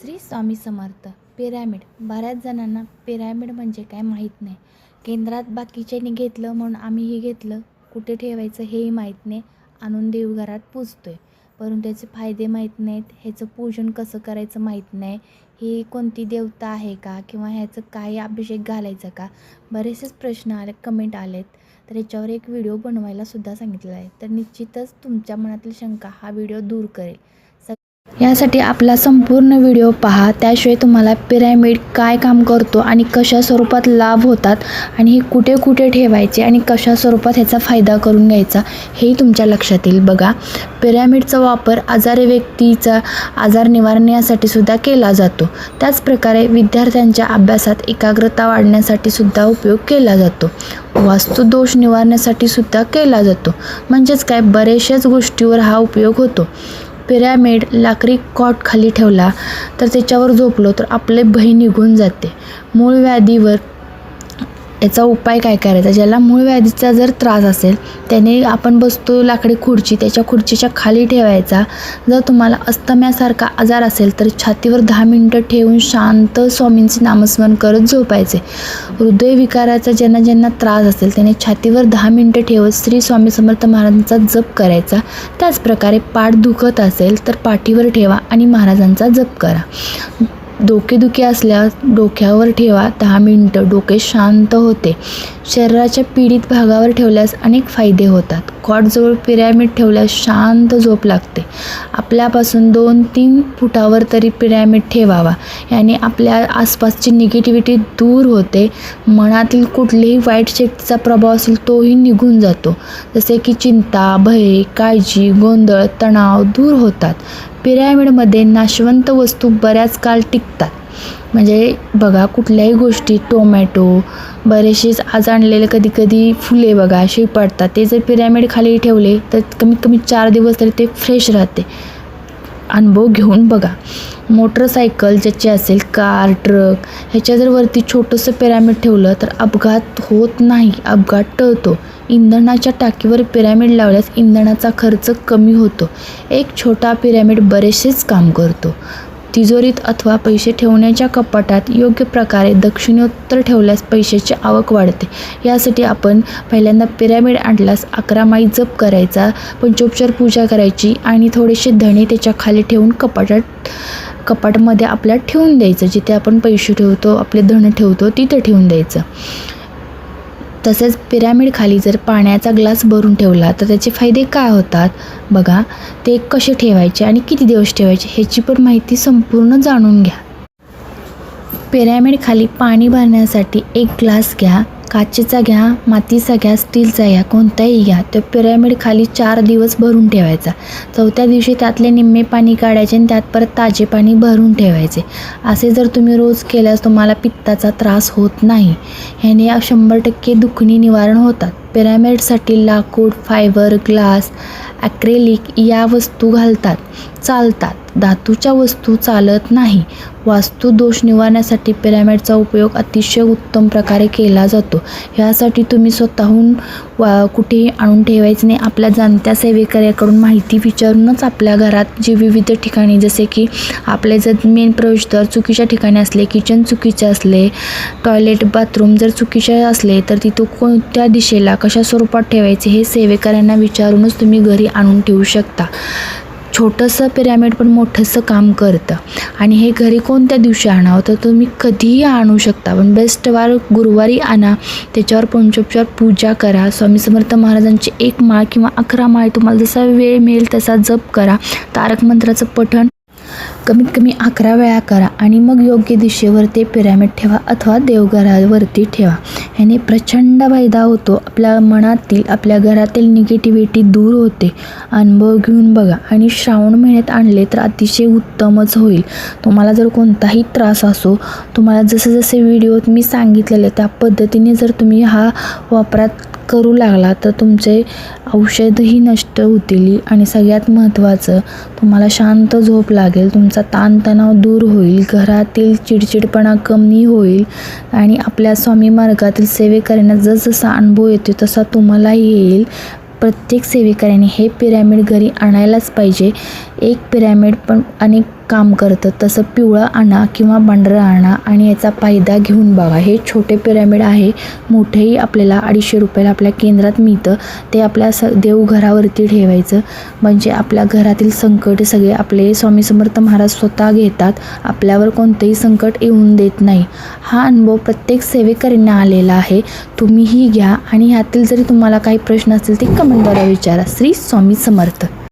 Shri Swami Samarth. Pyramid. बऱ्याच जणांना pyramid म्हणजे काय माहीत नाही. केंद्रात बाकीच्यानी घेतलं म्हणून आम्हीही घेतलं. कुठे ठेवायचं हेही माहीत नाही. आणून देवघरात पूजतो आहे परंतु त्याचे फायदे माहीत नाहीत. ह्याचं पूजन कसं करायचं माहीत नाही. ही कोणती देवता आहे का? किंवा ह्याचं काही अभिषेक घालायचा का? बरेचसेच प्रश्न आले कमेंट आलेत. तर याच्यावर एक व्हिडिओ बनवायला सुद्धा सांगितलेला आहे. तर निश्चितच तुमच्या मनातील शंका हा व्हिडिओ दूर करेल. यासाठी आपला संपूर्ण व्हिडिओ पहा. त्याशिवाय तुम्हाला पिरॅमिड काय काम करतो आणि कशा स्वरूपात लाभ होतात आणि हे कुठे कुठे ठेवायचे आणि कशा स्वरूपात ह्याचा फायदा करून घ्यायचा हेही तुमच्या लक्षात येईल बघा. पिरॅमिडचा वापर आजारी व्यक्तीचा आजार निवारण्यासाठी सुद्धा केला जातो. त्याचप्रकारे विद्यार्थ्यांच्या अभ्यासात एकाग्रता वाढण्यासाठी सुद्धा उपयोग केला जातो. वास्तुदोष निवारण्यासाठी सुद्धा केला जातो. म्हणजेच काय? बरेचशाच गोष्टीवर हा उपयोग होतो. पिरॅमिड लाकडी कॉट खाली ठेवला तर त्याच्यावर झोपलो तर आपले भय निघून जाते. मूळ व्याधीवर याचा उपाय काय करायचा? ज्याला मूळ व्याधीचा जर त्रास असेल त्याने आपण बसतो लाकडी खुर्ची त्याच्या खुर्चीच्या खाली ठेवायचा. जर तुम्हाला अस्तम्यासारखा आजार असेल तर छातीवर दहा मिनटं ठेवून शांत स्वामींचे नामस्मरण करत झोपायचे. हृदयविकाराचा ज्यांना ज्यांना त्रास असेल त्याने छातीवर दहा मिनटं ठेवत श्री स्वामी समर्थ महाराजांचा जप करायचा. त्याचप्रकारे पाठ दुखत असेल तर पाठीवर ठेवा आणि महाराजांचा जप करा. डोकेदुखी असल्यास डोक्यावर ठेवा. दहा मिनटं डोके शांत होते. शरीराच्या पीडित भागावर ठेवल्यास अनेक फायदे होतात. कॉटजवळ पिरॅमिड ठेवल्यास शांत झोप लागते. आपल्यापासून दोन तीन फुटावर तरी पिरॅमिड ठेवावा. याने आपल्या आसपासची निगेटिव्हिटी दूर होते. मनातील कुठलेही वाईट शक्तीचा प्रभाव असेल तोही निघून जातो. जसे की चिंता भय काळजी गोंधळ तणाव दूर होतात. पिरॅमिडमध्ये नाशवंत वस्तू बऱ्याच काळ टिकतात. म्हणजे बघा कुठल्याही गोष्टी टोमॅटो बरेचसेच आज आणलेले कधी कधी फुले बघा असे पडतात. ते जर पिरॅमिड खाली ठेवले तर कमीत कमी चार दिवस तरी ते फ्रेश राहते. अनुभव घेऊन बघा. मोटरसायकल ज्याची असेल कार ट्रक ह्याच्या जर वरती छोटंसं पिरॅमिड ठेवलं तर अपघात होत नाही. अपघात टळतो. इंधनाच्या टाकीवर पिरॅमिड लावल्यास इंधनाचा खर्च कमी होतो. एक छोटा पिरॅमिड बरेचसेच काम करतो. तिजोरीत अथवा पैसे ठेवण्याच्या कपाटात योग्य प्रकारे दक्षिणोत्तर ठेवल्यास पैशाची आवक वाढते. यासाठी आपण पहिल्यांदा पिरॅमिड आणल्यास अकरा माई जप करायचा पंचोपचार पूजा करायची आणि थोडेसे धणे त्याच्याखाली ठेवून कपाटात कपाटमध्ये आपल्या ठेवून द्यायचं. जिथे आपण पैसे ठेवतो आपले धन ठेवतो तिथं ठेवून द्यायचं. तसेच पिरॅमिडखाली जर पाण्याचा ग्लास भरून ठेवला तर त्याचे फायदे काय होतात? बघा ते कसे ठेवायचे आणि किती दिवस ठेवायचे ह्याची पण माहिती संपूर्ण जाणून घ्या. पिरॅमिडखाली पाणी भरण्यासाठी एक ग्लास घ्या. काचेचा घ्या मातीचा घ्या स्टीलचा घ्या कोणताही घ्या. तो पिरॅमिड खाली चार दिवस भरून ठेवायचा. चौथ्या दिवशी त्यातले निम्मे पाणी काढायचे आणि त्यात परत ताजे पाणी भरून ठेवायचे. असे जर तुम्ही रोज केल्यास तुम्हाला पित्ताचा त्रास होत नाही. ह्याने शंभर टक्के दुखणी निवारण होतात. पिरॅमिडसाठी लाकूड फायबर ग्लास ॲक्रेलिक या वस्तू घालतात. चालतात. धातूच्या वस्तू चालत नाही. वास्तू दोष निवारण्यासाठी पिरॅमिडचा उपयोग अतिशय उत्तम प्रकारे केला जातो. ह्यासाठी तुम्ही स्वतःहून वा कुठेही आणून ठेवायचं नाही. आपल्या जाणत्या सेवेकऱ्याकडून माहिती विचारूनच आपल्या घरात जे विविध ठिकाणी जसे की आपले जर मेन प्रवेशद्वार चुकीच्या ठिकाणी असले किचन चुकीचे असले टॉयलेट बाथरूम जर चुकीचे असले तर तिथं कोणत्या दिशेला कशा स्वरूपात ठेवायचे हे सेवेकऱ्यांना विचारूनच तुम्ही घरी आणून ठेवू शकता. छोटंसं पिरॅमिड पण मोठंसं काम करतं. आणि हे घरी कोणत्या दिवशी आणावं? तर तुम्ही कधीही आणू शकता. पण बेस्ट वार गुरुवारी आणा. त्याच्यावर पंचोपचार पूजा करा. स्वामी समर्थ महाराजांची एक माळ किंवा अकरा माळ तुम्हाला जसा वेळ मिळेल तसा जप करा. तारक मंत्राचं पठण कमीत कमी अकरा वेळा करा आणि मग योग्य दिशेवर ते पिरॅमिड ठेवा अथवा देवघरावरती ठेवा. ह्याने प्रचंड फायदा होतो. आपल्या मनातील आपल्या घरातील निगेटिव्हिटी दूर होते. अनुभव घेऊन बघा. आणि श्रावण महिन्यात आणले तर अतिशय उत्तमच होईल. तुम्हाला जर कोणताही त्रास असो तुम्हाला जसे जसे व्हिडिओत मी सांगितलेले त्या पद्धतीने जर तुम्ही हा वापरात करू लागला तर तुमचे औषधही नष्ट होतील आणि सगळ्यात महत्त्वाचं तुम्हाला शांत झोप लागेल तुमचा ताणतणाव दूर होईल घरातील चिडचिडपणा कमी होईल आणि आपल्या स्वामी मार्गातील सेवेकऱ्यांना जसजसा अनुभव येतो तसा तुम्हालाही येईल. प्रत्येक सेवेकऱ्याने हे पिरॅमिड घरी आणायलाच पाहिजे. एक पिरॅमिड पण अनेक काम करतं तसं पिवळं आणा किंवा पांढरं आणा आणि याचा फायदा घेऊन बघा. हे छोटे पिरॅमिड आहे मोठेही आपल्याला अडीचशे रुपयाला आपल्या केंद्रात मिळतं. ते आपल्या स देवघरावरती ठेवायचं. म्हणजे आपल्या घरातील संकट सगळे आपले स्वामी समर्थ महाराज स्वतः घेतात. आपल्यावर कोणतंही संकट येऊन देत नाही. हा अनुभव प्रत्येक सेवेकरींना आलेला आहे. तुम्हीही घ्या आणि ह्यातील जरी तुम्हाला काही प्रश्न असतील ते कमेंटद्वारे विचारा. श्री स्वामी समर्थ.